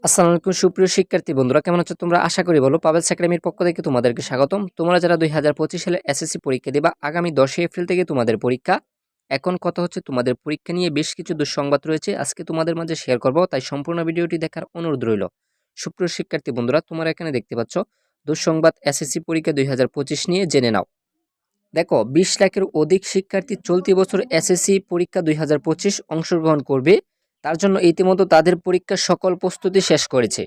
আসসালামু আলাইকুম, সুপ্রিয় শিক্ষার্থী বন্ধুরা, কেমন আছো তোমরা? আশা করি বলো পাবেলস একাডেমির পক্ষ থেকে তোমাদেরকে স্বাগতম। তোমরা যারা দুই হাজার পঁচিশ সালে এসএসসি পরীক্ষা দিবা, আগামী দশই এপ্রিল থেকে তোমাদের পরীক্ষা। এখন কথা হচ্ছে তোমাদের পরীক্ষা নিয়ে বেশ কিছু দুঃসংবাদ রয়েছে। আজকে তোমাদের মাঝে শেয়ার করব, তাই সম্পূর্ণ ভিডিওটি দেখার অনুরোধ রইল। সুপ্রিয় শিক্ষার্থী বন্ধুরা, তোমরা এখানে দেখতে পাচ্ছ, দুঃসংবাদ এসএসসি পরীক্ষা দুই হাজার পঁচিশ নিয়ে জেনে নাও। দেখো, বিশ লাখের অধিক শিক্ষার্থী চলতি বছর এসএসসি পরীক্ষা দুই হাজার পঁচিশ অংশগ্রহণ করবে। তার জন্য ইতিমধ্যে তাদের পরীক্ষার সকল প্রস্তুতি শেষ করেছে।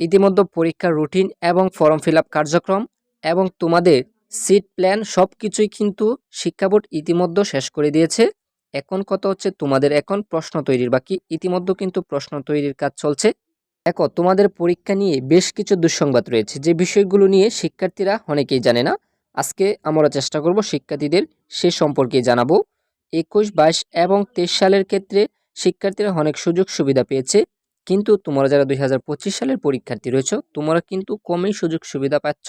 ইতিমধ্যে পরীক্ষার রুটিন এবং ফর্ম ফিল কার্যক্রম এবং তোমাদের সিট প্ল্যান সব কিছুই কিন্তু শিক্ষা বোর্ড ইতিমধ্যে শেষ করে দিয়েছে। এখন কথা হচ্ছে তোমাদের এখন প্রশ্ন তৈরির, বাকি ইতিমধ্যে কিন্তু প্রশ্ন তৈরির কাজ চলছে। দেখো, তোমাদের পরীক্ষা নিয়ে বেশ কিছু দুঃসংবাদ রয়েছে, যে বিষয়গুলো নিয়ে শিক্ষার্থীরা অনেকেই জানে না। আজকে আমরা চেষ্টা করব শিক্ষার্থীদের সে সম্পর্কে জানাব। একুশ, বাইশ এবং তেইশ সালের ক্ষেত্রে শিক্ষার্থীরা অনেক সুযোগ সুবিধা পেয়েছে। কিন্তু তোমরা যারা দুই হাজার পঁচিশ সালের পরীক্ষার্থী রয়েছে তোমরা কিন্তু কমই সুযোগ সুবিধা পাচ্ছ।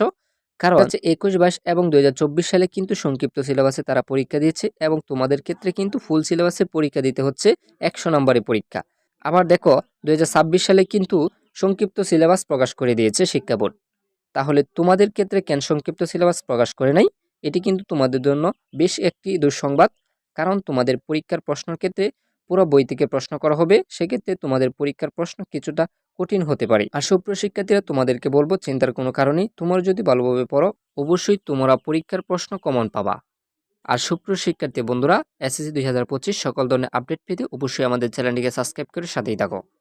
কারণ হচ্ছে একুশ বাইশ এবং দু হাজার চব্বিশ সালে কিন্তু সংক্ষিপ্ত সিলেবাসে তারা পরীক্ষা দিয়েছে এবং তোমাদের ক্ষেত্রে কিন্তু ফুল সিলেবাসে পরীক্ষা দিতে হচ্ছে একশো নম্বরের পরীক্ষা। আবার দেখো দুই হাজার ছাব্বিশ সালে কিন্তু সংক্ষিপ্ত সিলেবাস প্রকাশ করে দিয়েছে শিক্ষা বোর্ড। তাহলে তোমাদের ক্ষেত্রে কেন সংক্ষিপ্ত সিলেবাস প্রকাশ করে নাই? এটি কিন্তু তোমাদের জন্য বেশ একটি দুঃসংবাদ। কারণ তোমাদের পরীক্ষার প্রশ্নের ক্ষেত্রে পুরো বই থেকে প্রশ্ন করা হবে, সেক্ষেত্রে তোমাদের পরীক্ষার প্রশ্ন কিছুটা কঠিন হতে পারে। আর সুপ্রিয় শিক্ষার্থীরা তোমাদেরকে বলব, চিন্তার কোনো কারণে তোমরা যদি ভালোভাবে পড়ো, অবশ্যই তোমরা পরীক্ষার প্রশ্ন কমন পাবা। আর সুপ্রিয় শিক্ষার্থী বন্ধুরা, এসএসসি দুই হাজার পঁচিশ সকল ধরনের আপডেট পেতে অবশ্যই আমাদের চ্যানেলটিকে সাবস্ক্রাইব করে সাথেই থাকো।